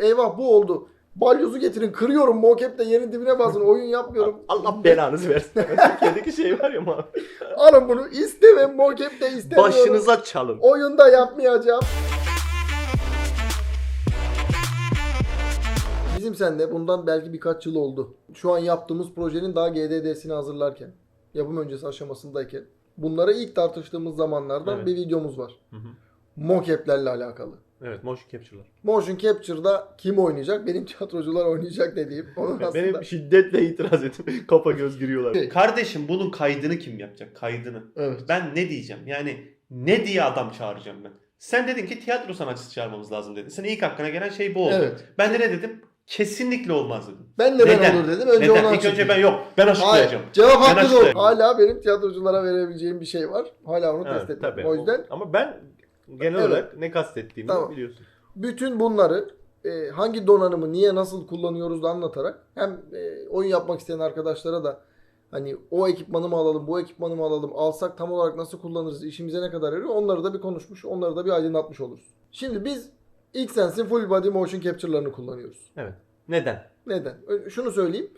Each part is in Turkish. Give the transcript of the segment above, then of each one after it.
Eyvah bu oldu. Balyozu getirin kırıyorum mocap'te yerin dibine basın oyun yapmıyorum. Allah belanızı versin. Türkiye'deki şey var ya abi. Alın bunu istemem mocap'te istemiyorum. Başınıza çalın. Oyunda yapmayacağım. Bizim sende bundan belki birkaç yıl oldu. Şu an yaptığımız projenin daha GDD'sini hazırlarken, yapım öncesi aşamasındayken bunları ilk tartıştığımız zamanlardan Evet. bir videomuz var. Hı hı. Mocap'lerle alakalı. Evet motion capture'lar. Motion Capture'da kim oynayacak? Benim tiyatrocular oynayacak dediğim. Onun aslında Benim şiddetle itiraz ettim. Kafa göz giriyorlar. Şey- Kardeşim bunun kaydını kim yapacak? Kaydını. Evet. Ben ne diyeceğim? Yani ne diye adam çağıracağım ben? Sen dedin ki tiyatro sanatçısı çağırmamız lazım dedin. Sen ilk aklına gelen şey bu oldu. Evet. Ben de ne dedim? Kesinlikle olmaz dedim. Ben de ben Neden? olur dedim. Önce Neden? İlk önce ben yok. Ben açıklayacağım. Hayır. Cevap Ben hakkı doğru. açıklayayım. Hala benim tiyatroculara verebileceğim bir şey var. Hala onu test Evet, etmem. tabii. O yüzden Ama ben genel Evet. olarak ne kastettiğimi Tamam. biliyorsun. bütün bunları e, hangi donanımı niye nasıl kullanıyoruz da anlatarak hem e, oyun yapmak isteyen arkadaşlara da hani o ekipmanı mı alalım, bu ekipmanı mı alalım, alsak tam olarak nasıl kullanırız, işimize ne kadar yarıyor onları da bir konuşmuş, onları da bir aydınlatmış oluruz. Şimdi biz Xsense'in full body motion capture'larını kullanıyoruz. Evet. Neden? Neden? Şunu söyleyeyim.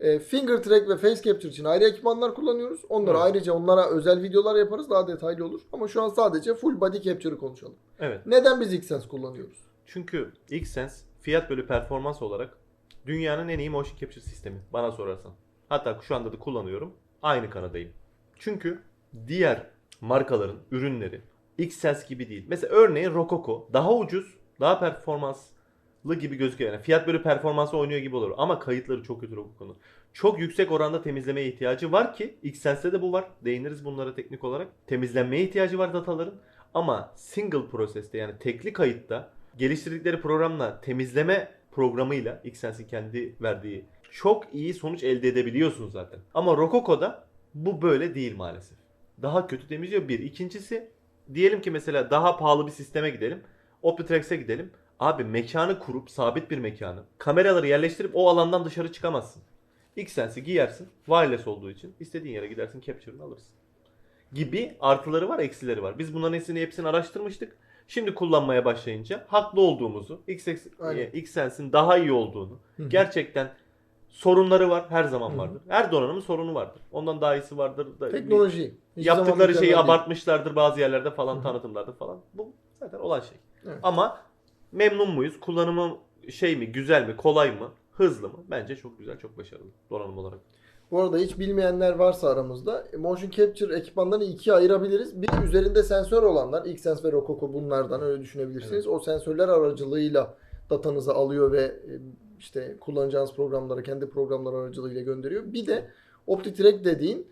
E, finger track ve face capture için ayrı ekipmanlar kullanıyoruz. Onlara Evet. ayrıca onlara özel videolar yaparız. Daha detaylı olur. Ama şu an sadece full body capture'ı konuşalım. Evet. Neden biz Xsense kullanıyoruz? Çünkü Xsense fiyat bölü performans olarak dünyanın en iyi motion capture sistemi bana sorarsan. Hatta şu anda da kullanıyorum. Aynı kanadayım. Çünkü diğer markaların ürünleri Xsense gibi değil. Mesela örneğin Rococo daha ucuz, daha performanslı gibi gözüküyor. Yani fiyat bölü performansı oynuyor gibi olur. Ama kayıtları çok kötü Rococo'nun. Çok yüksek oranda temizlemeye ihtiyacı var ki Xsense'de de bu var. Değiniriz bunlara teknik olarak. Temizlenmeye ihtiyacı var dataların. Ama single proseste yani tekli kayıtta geliştirdikleri programla temizleme programıyla Xsense'in kendi verdiği çok iyi sonuç elde edebiliyorsun zaten. Ama Rococo'da bu böyle değil maalesef. Daha kötü temizliyor bir. İkincisi diyelim ki mesela daha pahalı bir sisteme gidelim. Optitrax'e gidelim. Abi mekanı kurup sabit bir mekanı kameraları yerleştirip o alandan dışarı çıkamazsın. Xsense'i giyersin wireless olduğu için istediğin yere gidersin capture'ını alırsın. Gibi artıları var eksileri var. Biz bunların hepsini, hepsini araştırmıştık. Şimdi kullanmaya başlayınca haklı olduğumuzu, Xsense- Aynen. e, Xsense'in daha iyi olduğunu, Hı hı. gerçekten sorunları var her zaman Hı hı. vardır. Her donanımın sorunu vardır. Ondan daha iyisi vardır. Da, Teknoloji. Zaman yaptıkları şeyi değil. abartmışlardır bazı yerlerde falan Hı hı. tanıtımlarda falan. Bu zaten olan şey. Evet. Ama memnun muyuz? Kullanımı şey mi, güzel mi, kolay mı, hızlı mı? Bence çok güzel, çok başarılı donanım olarak. Bu arada hiç bilmeyenler varsa aramızda motion capture ekipmanlarını ikiye ayırabiliriz. Bir üzerinde sensör olanlar, Xsense ve Rococo bunlardan öyle düşünebilirsiniz. O sensörler aracılığıyla datanızı alıyor ve e, işte kullanacağınız programlara kendi programları aracılığıyla gönderiyor. Bir de OptiTrack dediğin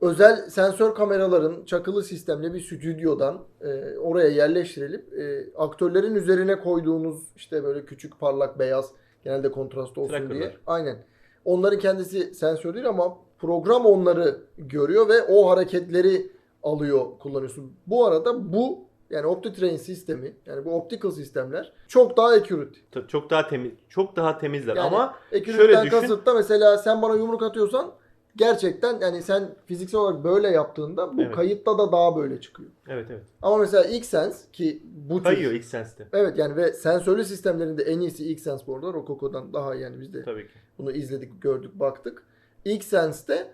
özel sensör kameraların çakılı sistemle bir stüdyodan e, oraya yerleştirilip e, aktörlerin üzerine koyduğunuz işte böyle küçük parlak beyaz genelde kontrast olsun Trackerlar. diye. Aynen. Onların kendisi sensör değil ama program onları görüyor ve o hareketleri alıyor kullanıyorsun. Bu arada bu yani OptiTrain sistemi yani bu optical sistemler çok daha accurate. Çok daha temiz, çok daha temizler Yani ama şöyle düşün. kasıt da mesela sen bana yumruk atıyorsan gerçekten yani sen fiziksel olarak böyle yaptığında bu Evet. kayıtta da daha böyle çıkıyor. evet evet. Ama mesela Xsense ki bu tür Kayıyor Xsense'de. Evet yani ve sensörlü sistemlerinde en iyisi Xsense bu arada. Rococo'dan daha iyi yani biz de Tabii ki. bunu izledik, gördük, baktık. Xsense'de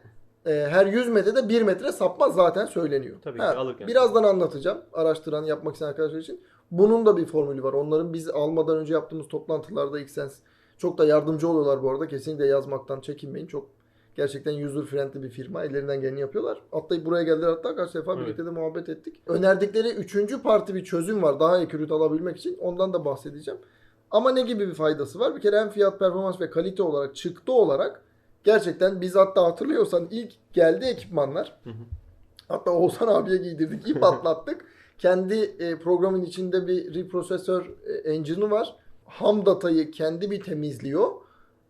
e, her 100 metrede 1 metre sapma zaten söyleniyor. Tabii ki, alırken. Birazdan anlatacağım araştıran, yapmak isteyen arkadaşlar için. Bunun da bir formülü var. Onların biz almadan önce yaptığımız toplantılarda Xsense çok da yardımcı oluyorlar bu arada. Kesinlikle yazmaktan çekinmeyin. Çok gerçekten user friendly bir firma. Ellerinden geleni yapıyorlar. Atlayıp buraya geldiler hatta kaç defa Evet. birlikte de muhabbet ettik. Önerdikleri üçüncü parti bir çözüm var. Daha accurate alabilmek için. Ondan da bahsedeceğim. Ama ne gibi bir faydası var? Bir kere hem fiyat performans ve kalite olarak çıktı olarak gerçekten biz hatta hatırlıyorsan ilk geldi ekipmanlar. Hı hı. Hatta Oğuzhan abiye giydirdik. ip atlattık. Kendi e, programın içinde bir reprocessor e, engine'ı var. Ham datayı kendi bir temizliyor.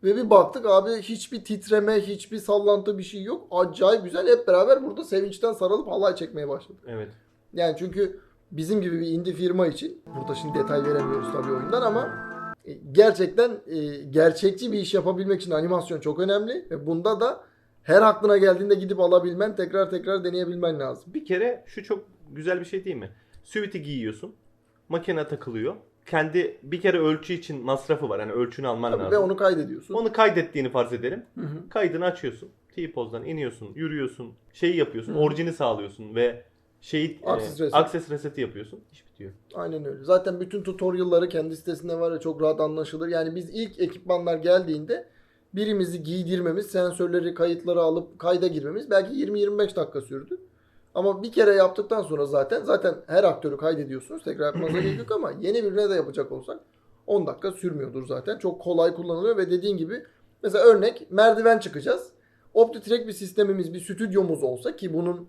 Ve bir baktık abi hiçbir titreme, hiçbir sallantı bir şey yok. Acayip güzel. Hep beraber burada sevinçten sarılıp halay çekmeye başladık. Evet. Yani çünkü bizim gibi bir indie firma için burada şimdi detay veremiyoruz tabii oyundan ama e, gerçekten e, gerçekçi bir iş yapabilmek için animasyon çok önemli ve bunda da her aklına geldiğinde gidip alabilmen, tekrar tekrar deneyebilmen lazım. Bir kere şu çok güzel bir şey değil mi? Suite'i giyiyorsun. Makine takılıyor. Kendi bir kere ölçü için masrafı var. Yani ölçünü alman Tabii, lazım. ve onu kaydediyorsun. Onu kaydettiğini farz edelim. Hı hı. Kaydını açıyorsun. T-Poz'dan iniyorsun, yürüyorsun, şeyi yapıyorsun, Hı. orijini sağlıyorsun ve şeyi Access e, reset. access reseti yapıyorsun. İş bitiyor. Aynen öyle. Zaten bütün tutorial'ları kendi sitesinde var ya çok rahat anlaşılır. Yani biz ilk ekipmanlar geldiğinde birimizi giydirmemiz, sensörleri, kayıtları alıp kayda girmemiz belki 20-25 dakika sürdü. Ama bir kere yaptıktan sonra zaten zaten her aktörü kaydediyorsunuz. Tekrar yapmanıza gerek yok ama yeni birine de yapacak olsak 10 dakika sürmüyordur zaten. Çok kolay kullanılıyor ve dediğin gibi mesela örnek merdiven çıkacağız. OptiTrack bir sistemimiz, bir stüdyomuz olsa ki bunun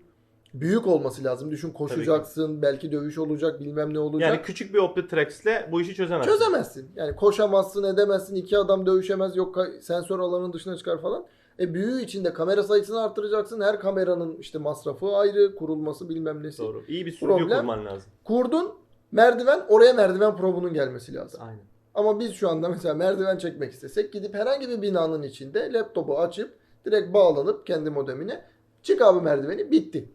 büyük olması lazım. Düşün koşacaksın, belki dövüş olacak, bilmem ne olacak. Yani küçük bir OptiTrax'le bu işi çözemezsin. Çözemezsin. Yani koşamazsın, edemezsin. iki adam dövüşemez. Yok sensör alanın dışına çıkar falan. E büyüğü içinde kamera sayısını arttıracaksın. Her kameranın işte masrafı ayrı, kurulması bilmem nesi. Doğru. İyi bir stüdyo Problem- kurman lazım. Kurdun, merdiven, oraya merdiven probunun gelmesi lazım. Aynen. Ama biz şu anda mesela merdiven çekmek istesek gidip herhangi bir binanın içinde laptopu açıp direkt bağlanıp kendi modemine çık abi merdiveni bitti.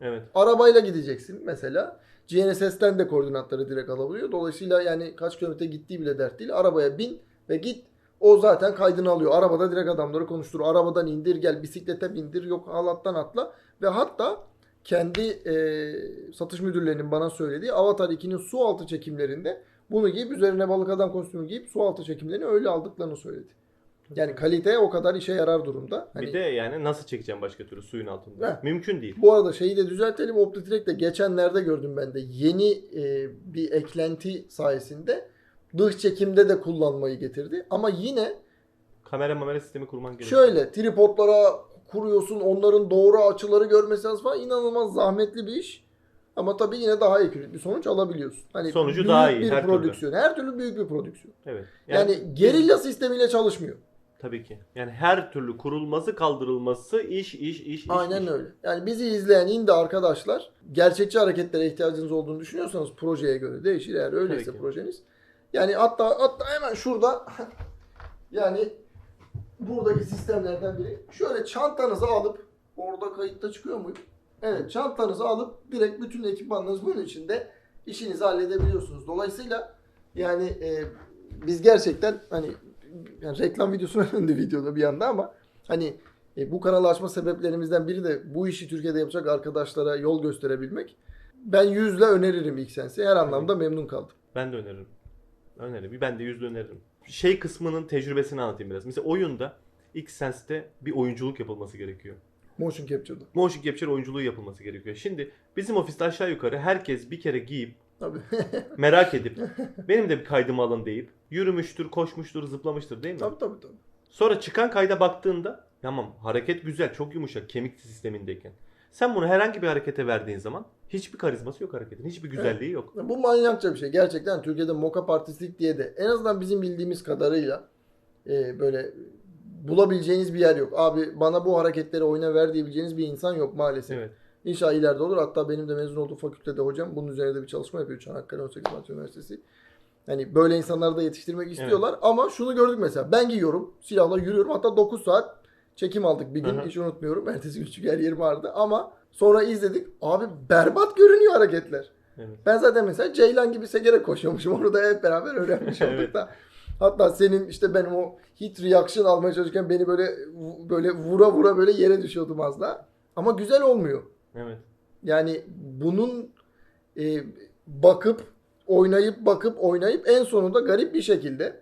Evet. Arabayla gideceksin mesela. GNSS'ten de koordinatları direkt alabiliyor. Dolayısıyla yani kaç kilometre gittiği bile dert değil. Arabaya bin ve git. O zaten kaydını alıyor. Arabada direkt adamları konuştur. Arabadan indir gel bisiklete bindir. Yok halattan atla. Ve hatta kendi e, satış müdürlerinin bana söylediği Avatar 2'nin su altı çekimlerinde bunu giyip üzerine balık adam kostümü giyip su altı çekimlerini öyle aldıklarını söyledi. Yani kalite o kadar işe yarar durumda. Hani bir de yani nasıl çekeceğim başka türlü suyun altında? Heh. Mümkün değil. Bu arada şeyi de düzeltelim. OptiTrack'te geçenlerde gördüm ben de. Yeni e, bir eklenti sayesinde dış çekimde de kullanmayı getirdi. Ama yine Kamera mamera sistemi kurman gerekiyor. şöyle tripodlara kuruyorsun. Onların doğru açıları görmesi lazım falan. İnanılmaz zahmetli bir iş. Ama tabii yine daha ekürit bir sonuç alabiliyorsun. Hani Sonucu büyük daha iyi, bir her türlü. prodüksiyon. Her türlü büyük bir prodüksiyon. Evet. Yani, gerilla sistemiyle çalışmıyor. Tabii ki. Yani her türlü kurulması, kaldırılması iş, iş, iş, iş. Aynen iş. öyle. Yani bizi izleyen indi arkadaşlar. Gerçekçi hareketlere ihtiyacınız olduğunu düşünüyorsanız projeye göre değişir eğer öyleyse projeniz. Yani hatta hatta hemen şurada yani buradaki sistemlerden biri. Şöyle çantanızı alıp orada kayıtta çıkıyor muyum? Evet çantanızı alıp direkt bütün ekipmanlarınız bunun içinde işinizi halledebiliyorsunuz. Dolayısıyla yani e, biz gerçekten hani yani reklam videosuna döndü videoda bir anda ama hani e, bu kanalı açma sebeplerimizden biri de bu işi Türkiye'de yapacak arkadaşlara yol gösterebilmek. Ben yüzle öneririm ilk sensi. Her anlamda memnun kaldım. Ben de öneririm. Öneririm. Ben de yüzde öneririm. Şey kısmının tecrübesini anlatayım biraz. Mesela oyunda X-Sense'te bir oyunculuk yapılması gerekiyor. Motion Capture'da. Motion Capture oyunculuğu yapılması gerekiyor. Şimdi bizim ofiste aşağı yukarı herkes bir kere giyip Tabii. merak edip benim de bir kaydımı alın deyip yürümüştür, koşmuştur, zıplamıştır değil mi? tabii tabii tabii. Sonra çıkan kayda baktığında tamam hareket güzel, çok yumuşak kemik sistemindeyken. Sen bunu herhangi bir harekete verdiğin zaman hiçbir karizması yok hareketin. Hiçbir güzelliği yok. Bu manyakça bir şey. Gerçekten Türkiye'de moka artistlik diye de en azından bizim bildiğimiz kadarıyla e, böyle bulabileceğiniz bir yer yok. Abi bana bu hareketleri oyna ver diyebileceğiniz bir insan yok maalesef. Evet. İnşallah ileride olur. Hatta benim de mezun olduğum fakültede hocam bunun üzerinde bir çalışma yapıyor Çanakkale 18 Mart Üniversitesi. Hani böyle insanları da yetiştirmek istiyorlar ama şunu gördük mesela ben giyiyorum silahla yürüyorum hatta 9 saat çekim aldık bir gün Hı hı. hiç unutmuyorum. Ertesi gün çünkü her yerim ağrıdı ama sonra izledik abi berbat görünüyor hareketler. Evet. Ben zaten mesela Ceylan gibi segerek koşuyormuşum. Onu da hep beraber öğrenmiş olduk Evet. da. Hatta senin işte benim o hit reaction almaya çalışırken beni böyle böyle vura vura böyle yere düşüyordum az daha. Ama güzel olmuyor. Evet. Yani bunun e, bakıp oynayıp bakıp oynayıp en sonunda garip bir şekilde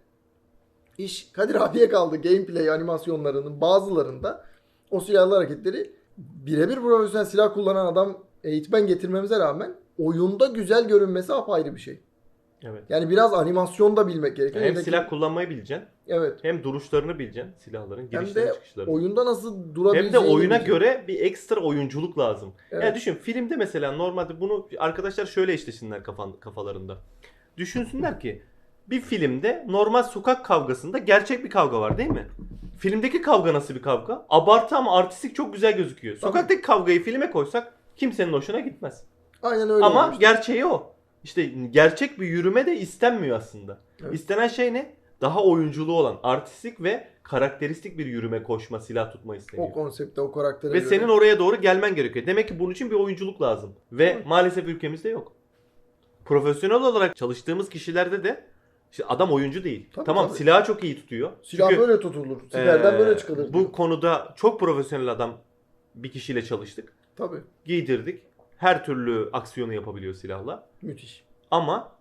iş Kadir abiye kaldı. Gameplay animasyonlarının bazılarında o silahlı hareketleri birebir profesyonel silah kullanan adam eğitmen getirmemize rağmen oyunda güzel görünmesi apayrı bir şey. Evet. Yani biraz animasyon da bilmek gerekiyor. hem Yedeki- silah kullanmayı bileceksin, Evet. hem duruşlarını bileceksin silahların, Hem girişlerini de çıkışlarını. oyunda nasıl Hem durabileceğini de oyuna bileceksin. göre bir ekstra oyunculuk lazım. Evet. Yani düşün filmde mesela normalde bunu arkadaşlar şöyle işlesinler kafan, kafalarında. Düşünsünler ki bir filmde normal sokak kavgasında gerçek bir kavga var değil mi? Filmdeki kavga nasıl bir kavga? Abartı ama artistik çok güzel gözüküyor. Sokaktaki kavgayı filme koysak kimsenin hoşuna gitmez. Aynen öyle. ama olmuş. gerçeği o. İşte gerçek bir yürüme de istenmiyor aslında. Evet. İstenen şey ne? Daha oyunculuğu olan, artistik ve karakteristik bir yürüme, koşma, silah tutma isteniyor. o konsepte, o karaktere Ve göre. senin oraya doğru gelmen gerekiyor. Demek ki bunun için bir oyunculuk lazım. Ve Evet. maalesef ülkemizde yok. profesyonel olarak çalıştığımız kişilerde de işte adam oyuncu değil. Tabii, tamam tabii. silahı çok iyi tutuyor. Silah Çünkü, böyle tutulur. Siperden eee, böyle çıkılır. Bu diyor. konuda çok profesyonel adam bir kişiyle çalıştık. Tabii. Giydirdik. Her türlü aksiyonu yapabiliyor silahla. Müthiş. Ama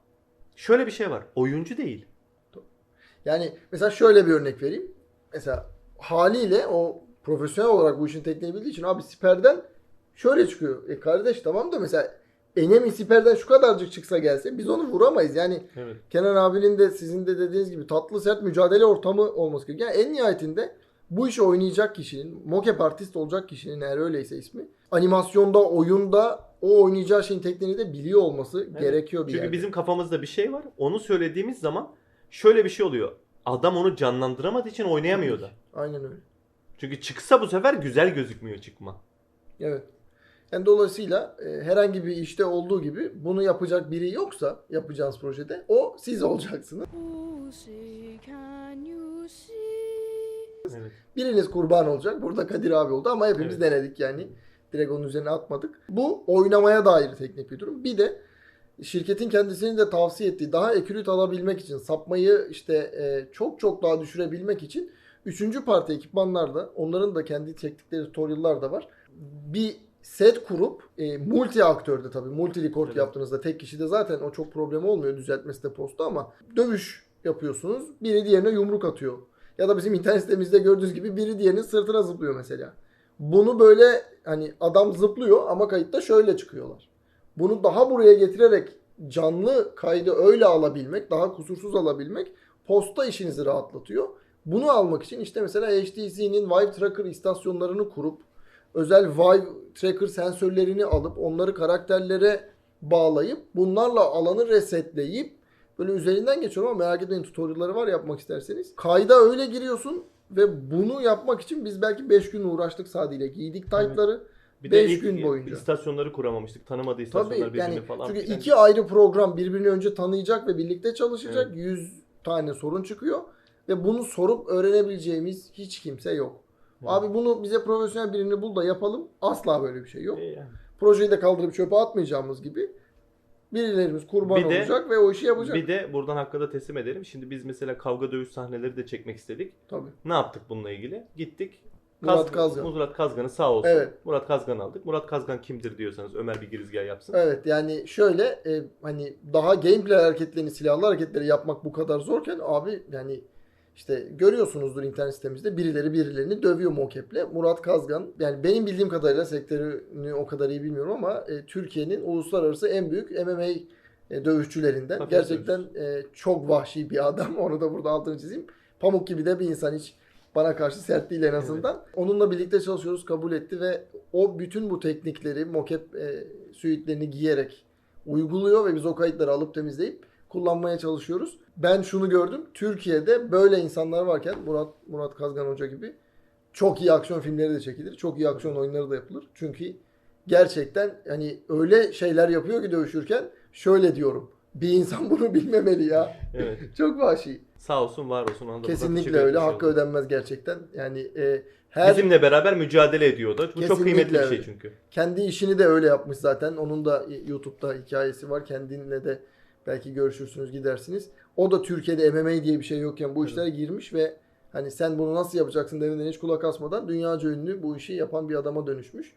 şöyle bir şey var. Oyuncu değil. Yani mesela şöyle bir örnek vereyim. Mesela haliyle o profesyonel olarak bu işin tekniğini bildiği için abi siperden şöyle çıkıyor. E kardeş tamam da mesela enemi siperden şu kadarcık çıksa gelse biz onu vuramayız. Yani Evet. Kenan abinin de sizin de dediğiniz gibi tatlı sert mücadele ortamı olması gerekiyor. Yani en nihayetinde bu işi oynayacak kişinin, mocap artist olacak kişinin eğer öyleyse ismi, animasyonda, oyunda o oynayacağı şeyin tekniğini de biliyor olması gerekiyor bir Çünkü yerde. bizim kafamızda bir şey var. Onu söylediğimiz zaman şöyle bir şey oluyor. Adam onu canlandıramadığı için oynayamıyor da. Aynen öyle. Çünkü çıksa bu sefer güzel gözükmüyor çıkma. Evet. Yani dolayısıyla e, herhangi bir işte olduğu gibi bunu yapacak biri yoksa yapacağınız projede o siz olacaksınız. Evet. Biriniz kurban olacak. Burada Kadir abi oldu ama hepimiz Evet. denedik yani. Direkt onun üzerine atmadık. Bu oynamaya dair teknik bir durum. Bir de şirketin kendisinin de tavsiye ettiği daha ekürüt alabilmek için sapmayı işte e, çok çok daha düşürebilmek için üçüncü parti ekipmanlarda onların da kendi çektikleri tutorial'lar da var. Bir set kurup e, multi aktörde tabii multi record Evet. yaptığınızda tek kişide zaten o çok problem olmuyor düzeltmesi de posta ama dövüş yapıyorsunuz. Biri diğerine yumruk atıyor. Ya da bizim internet sitemizde gördüğünüz gibi biri diğerinin sırtına zıplıyor mesela. Bunu böyle hani adam zıplıyor ama kayıtta şöyle çıkıyorlar. Bunu daha buraya getirerek canlı kaydı öyle alabilmek, daha kusursuz alabilmek posta işinizi rahatlatıyor. Bunu almak için işte mesela HTC'nin Vive Tracker istasyonlarını kurup özel Vive Tracker sensörlerini alıp onları karakterlere bağlayıp bunlarla alanı resetleyip böyle üzerinden geçiyorum ama merak etmeyin tutorial'ları var yapmak isterseniz. Kayda öyle giriyorsun ve bunu yapmak için biz belki 5 gün uğraştık sadece. Giydik taytları. Bir Beş de ilk gün boyunca. istasyonları kuramamıştık. Tanımadığı istasyonlar Tabii birbirini yani falan. çünkü filan. iki ayrı program birbirini önce tanıyacak ve birlikte çalışacak. 100 tane sorun çıkıyor ve bunu sorup öğrenebileceğimiz hiç kimse yok. Evet. Abi bunu bize profesyonel birini bul da yapalım. Asla böyle bir şey yok. E yani. Projeyi de kaldırıp çöpe atmayacağımız gibi birilerimiz kurban Bir de- olacak ve o işi yapacak. Bir de buradan hakka da teslim edelim. Şimdi biz mesela kavga dövüş sahneleri de çekmek istedik. Tabii. Ne yaptık bununla ilgili? Gittik. Murat Kazgan. Murat Kazgan'ı sağ olsun. Evet. Murat Kazgan aldık. Murat Kazgan kimdir diyorsanız Ömer bir girizgah yapsın. Evet yani şöyle e, hani daha gameplay hareketlerini silahlı hareketleri yapmak bu kadar zorken abi yani işte görüyorsunuzdur internet sitemizde birileri birilerini dövüyor mocap'le. Murat Kazgan yani benim bildiğim kadarıyla sektörünü o kadar iyi bilmiyorum ama e, Türkiye'nin uluslararası en büyük MMA e, dövüşçülerinden. Tabii, Gerçekten e, çok vahşi bir adam. Onu da burada altını çizeyim. Pamuk gibi de bir insan hiç bana karşı sert değil en azından. Onunla birlikte çalışıyoruz kabul etti ve o bütün bu teknikleri mocap e, suitlerini giyerek uyguluyor ve biz o kayıtları alıp temizleyip kullanmaya çalışıyoruz. Ben şunu gördüm. Türkiye'de böyle insanlar varken Murat Murat Kazgan Hoca gibi çok iyi aksiyon filmleri de çekilir. Çok iyi aksiyon oyunları da yapılır. Çünkü gerçekten hani öyle şeyler yapıyor ki dövüşürken şöyle diyorum. Bir insan bunu bilmemeli ya. Evet. Çok vahşi. Sağ olsun, var olsun. Buradan Kesinlikle öyle. Hakkı ödenmez gerçekten. Yani e, her Bizimle beraber mücadele ediyor da. Bu çok Kesinlikle kıymetli bir şey öyle. çünkü. kendi işini de öyle yapmış zaten. Onun da YouTube'da hikayesi var. Kendinle de belki görüşürsünüz gidersiniz. O da Türkiye'de MMA diye bir şey yokken bu işlere girmiş ve hani sen bunu nasıl yapacaksın deminden hiç kulak asmadan dünyaca ünlü bu işi yapan bir adama dönüşmüş.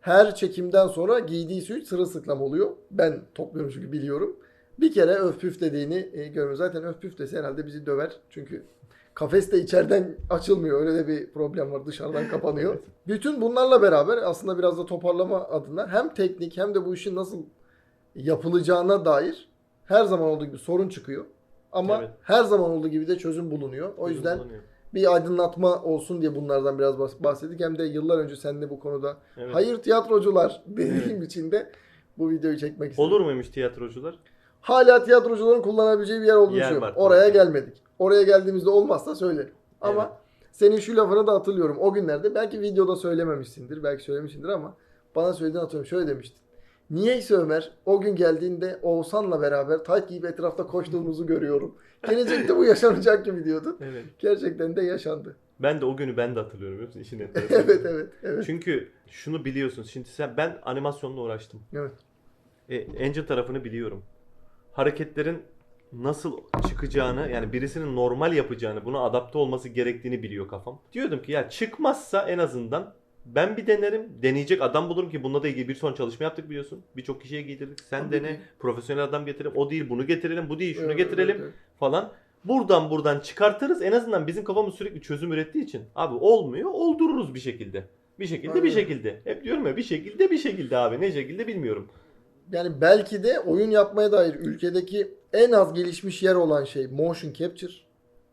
Her çekimden sonra giydiği suit sırılsıklam oluyor. Ben topluyorum çünkü biliyorum. Bir kere öf püf dediğini e, görmüyorum. Zaten öf püf dese herhalde bizi döver. Çünkü kafes de içeriden açılmıyor. Öyle de bir problem var. Dışarıdan kapanıyor. Evet. Bütün bunlarla beraber aslında biraz da toparlama adına hem teknik hem de bu işin nasıl yapılacağına dair her zaman olduğu gibi sorun çıkıyor. Ama Evet. her zaman olduğu gibi de çözüm bulunuyor. O yüzden Kullanıyor. bir aydınlatma olsun diye bunlardan biraz bahs- bahsettik. Hem de yıllar önce seninle bu konuda Evet. hayır tiyatrocular dediğim için de bu videoyu çekmek istedim. Olur muymuş tiyatrocular? Hala tiyatrocuların kullanabileceği bir yer olduğunu düşünüyorum. var. Oraya gelmedik. Oraya geldiğimizde olmazsa söylerim. Ama Evet. senin şu lafını da hatırlıyorum. O günlerde belki videoda söylememişsindir. Belki söylemişsindir ama bana söylediğini hatırlıyorum. Şöyle demiştin. Niyeyse Ömer o gün geldiğinde Oğuzhan'la beraber tayt giyip etrafta koştuğumuzu görüyorum. Gelecekte bu yaşanacak gibi diyordun. Evet. Gerçekten de yaşandı. Ben de o günü ben de hatırlıyorum biliyor musun? İşin evet evet evet. Çünkü şunu biliyorsun. Şimdi sen ben animasyonla uğraştım. Evet. E, engine tarafını biliyorum. hareketlerin nasıl çıkacağını yani birisinin normal yapacağını buna adapte olması gerektiğini biliyor kafam. Diyordum ki ya çıkmazsa en azından ben bir denerim. Deneyecek adam bulurum ki bununla da ilgili bir son çalışma yaptık biliyorsun. Birçok kişiye giydirdik. Sen Tabii dene. ki. Profesyonel adam getirelim. O değil bunu getirelim. Bu değil şunu Evet, getirelim evet, evet. falan. Buradan buradan çıkartırız. En azından bizim kafamız sürekli çözüm ürettiği için. Abi olmuyor. Oldururuz bir şekilde. Bir şekilde bir Aynen. şekilde. Hep diyorum ya bir şekilde bir şekilde abi. Ne şekilde bilmiyorum. Yani belki de oyun yapmaya dair ülkedeki en az gelişmiş yer olan şey motion capture.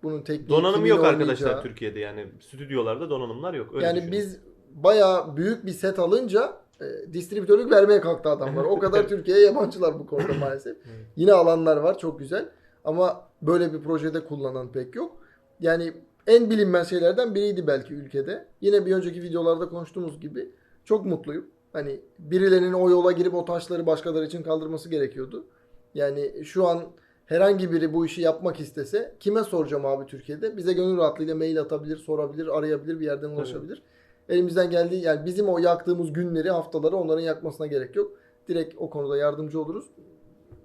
Bunun tekniği Donanım kimin yok arkadaşlar Türkiye'de yani stüdyolarda donanımlar yok. Öyle yani düşünün. biz bayağı büyük bir set alınca e, distribütörlük vermeye kalktı adamlar. O kadar Türkiye'ye yabancılar bu konuda maalesef. Yine alanlar var çok güzel. Ama böyle bir projede kullanan pek yok. Yani en bilinmez şeylerden biriydi belki ülkede. Yine bir önceki videolarda konuştuğumuz gibi çok mutluyum. Hani birilerinin o yola girip o taşları başkaları için kaldırması gerekiyordu. Yani şu an herhangi biri bu işi yapmak istese kime soracağım abi Türkiye'de? Bize gönül rahatlığıyla mail atabilir, sorabilir, arayabilir, bir yerden ulaşabilir. Elimizden geldiği yani bizim o yaktığımız günleri, haftaları onların yakmasına gerek yok. Direkt o konuda yardımcı oluruz.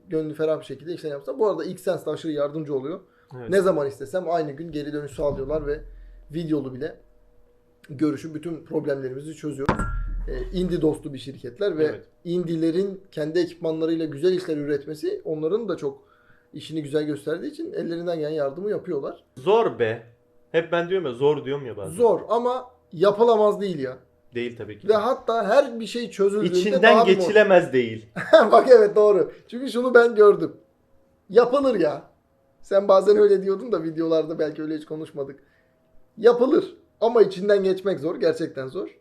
Gönlü ferah bir şekilde işlem yapsa. Bu arada Xsense de aşırı yardımcı oluyor. Evet. Ne zaman istesem aynı gün geri dönüş sağlıyorlar ve videolu bile görüşü bütün problemlerimizi çözüyoruz. Ee, indie dostu bir şirketler ve Evet. indilerin kendi ekipmanlarıyla güzel işler üretmesi onların da çok işini güzel gösterdiği için ellerinden gelen yardımı yapıyorlar. Zor be. Hep ben diyorum ya zor diyorum ya bazen. Zor ama yapılamaz değil ya. Değil tabii ki. Ve hatta her bir şey çözüldüğünde İçinden bir geçilemez değil. Bak evet doğru. Çünkü şunu ben gördüm. Yapılır ya. Sen bazen öyle diyordun da videolarda belki öyle hiç konuşmadık. Yapılır. Ama içinden geçmek zor. Gerçekten zor.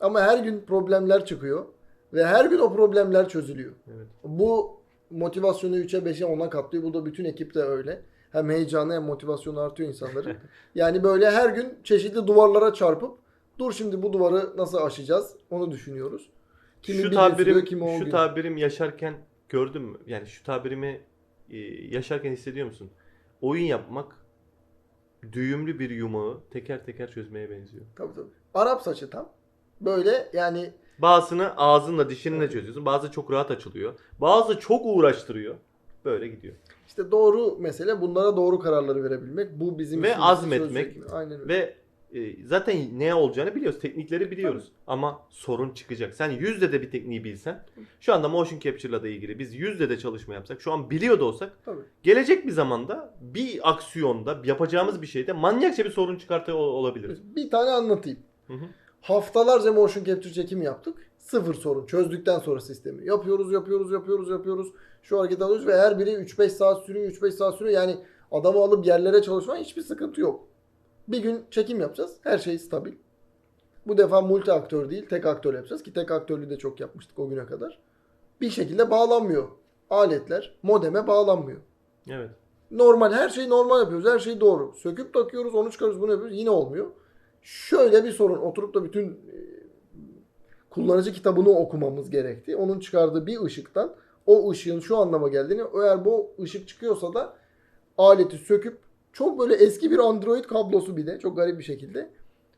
Ama her gün problemler çıkıyor. Ve her gün o problemler çözülüyor. Evet. Bu motivasyonu 3'e 5'e 10'a katlıyor. Bu da bütün ekip de öyle. Hem heyecanı hem motivasyonu artıyor insanların. yani böyle her gün çeşitli duvarlara çarpıp dur şimdi bu duvarı nasıl aşacağız onu düşünüyoruz. Kimi şu tabirim, kimi şu gün. tabirim yaşarken gördün mü? Yani şu tabirimi e, yaşarken hissediyor musun? Oyun yapmak düğümlü bir yumağı teker teker çözmeye benziyor. Tabii tabii. Arap saçı tam. Böyle yani Bazısını ağzınla dişinle çözüyorsun. Bazı çok rahat açılıyor. Bazı çok uğraştırıyor. Böyle gidiyor. işte doğru mesele bunlara doğru kararları verebilmek. Bu bizim Ve azmetmek. Aynen öyle. Ve e, zaten ne olacağını biliyoruz. Teknikleri biliyoruz. Ama sorun çıkacak. Sen yüzde de bir tekniği bilsen. Şu anda motion capture'la da ilgili biz yüzde de çalışma yapsak. Şu an biliyor da olsak. Tabii. Gelecek bir zamanda bir aksiyonda yapacağımız bir şeyde manyakça bir sorun çıkartıyor ol- olabiliriz. Bir tane anlatayım. Hı hı. Haftalarca motion capture çekimi yaptık. Sıfır sorun. Çözdükten sonra sistemi. Yapıyoruz, yapıyoruz, yapıyoruz, yapıyoruz. Şu hareket alıyoruz ve her biri 3-5 saat sürüyor, 3-5 saat sürüyor. Yani adamı alıp yerlere çalışman hiçbir sıkıntı yok. Bir gün çekim yapacağız. Her şey stabil. Bu defa multi aktör değil, tek aktör yapacağız ki tek aktörlüğü de çok yapmıştık o güne kadar. Bir şekilde bağlanmıyor. Aletler modeme bağlanmıyor. Evet. Normal her şeyi normal yapıyoruz. Her şey doğru. Söküp takıyoruz, onu çıkarıyoruz, bunu yapıyoruz. Yine olmuyor. Şöyle bir sorun. Oturup da bütün e, kullanıcı kitabını okumamız gerekti. Onun çıkardığı bir ışıktan o ışığın şu anlama geldiğini eğer bu ışık çıkıyorsa da aleti söküp çok böyle eski bir Android kablosu bir de çok garip bir şekilde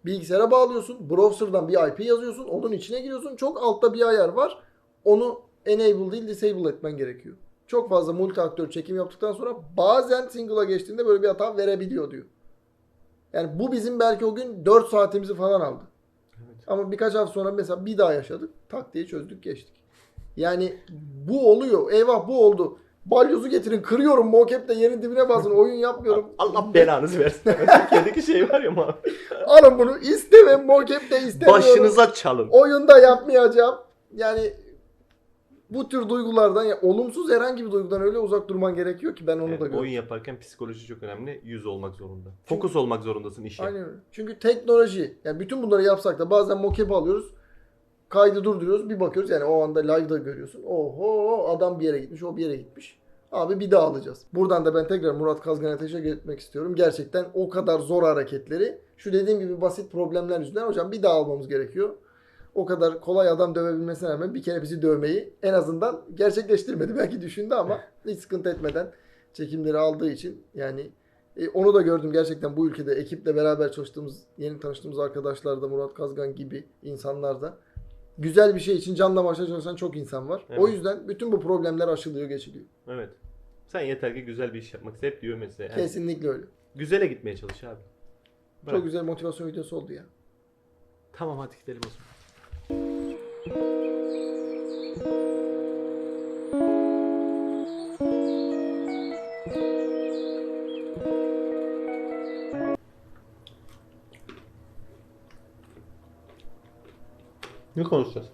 bilgisayara bağlıyorsun. Browser'dan bir IP yazıyorsun. Onun içine giriyorsun. Çok altta bir ayar var. Onu enable değil disable etmen gerekiyor. Çok fazla multi aktör çekim yaptıktan sonra bazen single'a geçtiğinde böyle bir hata verebiliyor diyor. Yani bu bizim belki o gün 4 saatimizi falan aldı. Ama birkaç hafta sonra mesela bir daha yaşadık. Tak diye çözdük geçtik. Yani bu oluyor. Eyvah bu oldu. Balyozu getirin kırıyorum mocap'te yerin dibine basın oyun yapmıyorum. Allah belanızı versin. Türkiye'deki şey var ya ama Alın bunu istemem mocap'te istemiyorum. başınıza çalın. Oyunda yapmayacağım. Yani bu tür duygulardan ya olumsuz herhangi bir duygudan öyle uzak durman gerekiyor ki ben onu Evet, da gördüm. oyun yaparken psikoloji çok önemli. Yüz olmak zorunda. Fokus olmak zorundasın işe. Aynen öyle. Çünkü teknoloji yani bütün bunları yapsak da bazen mocap alıyoruz. Kaydı durduruyoruz bir bakıyoruz yani o anda live'da görüyorsun. Oho adam bir yere gitmiş o bir yere gitmiş. Abi bir daha alacağız. Buradan da ben tekrar Murat Kazgan'a teşekkür etmek istiyorum. Gerçekten o kadar zor hareketleri şu dediğim gibi basit problemler yüzünden hocam bir daha almamız gerekiyor. O kadar kolay adam dövebilmesine rağmen bir kere bizi dövmeyi en azından gerçekleştirmedi. Belki düşündü ama hiç sıkıntı etmeden çekimleri aldığı için yani e, onu da gördüm gerçekten bu ülkede ekiple beraber çalıştığımız, yeni tanıştığımız arkadaşlar da Murat Kazgan gibi insanlar da güzel bir şey için canla başla çalışan çok insan var. Evet. O yüzden bütün bu problemler aşılıyor, geçiliyor. Evet. Sen yeter ki güzel bir iş yapmak. Hep diyor mesela. Yani Kesinlikle öyle. güzele gitmeye çalış abi. Bırak. Çok güzel motivasyon videosu oldu ya. Tamam hadi gidelim o zaman. Ne konuşacağız?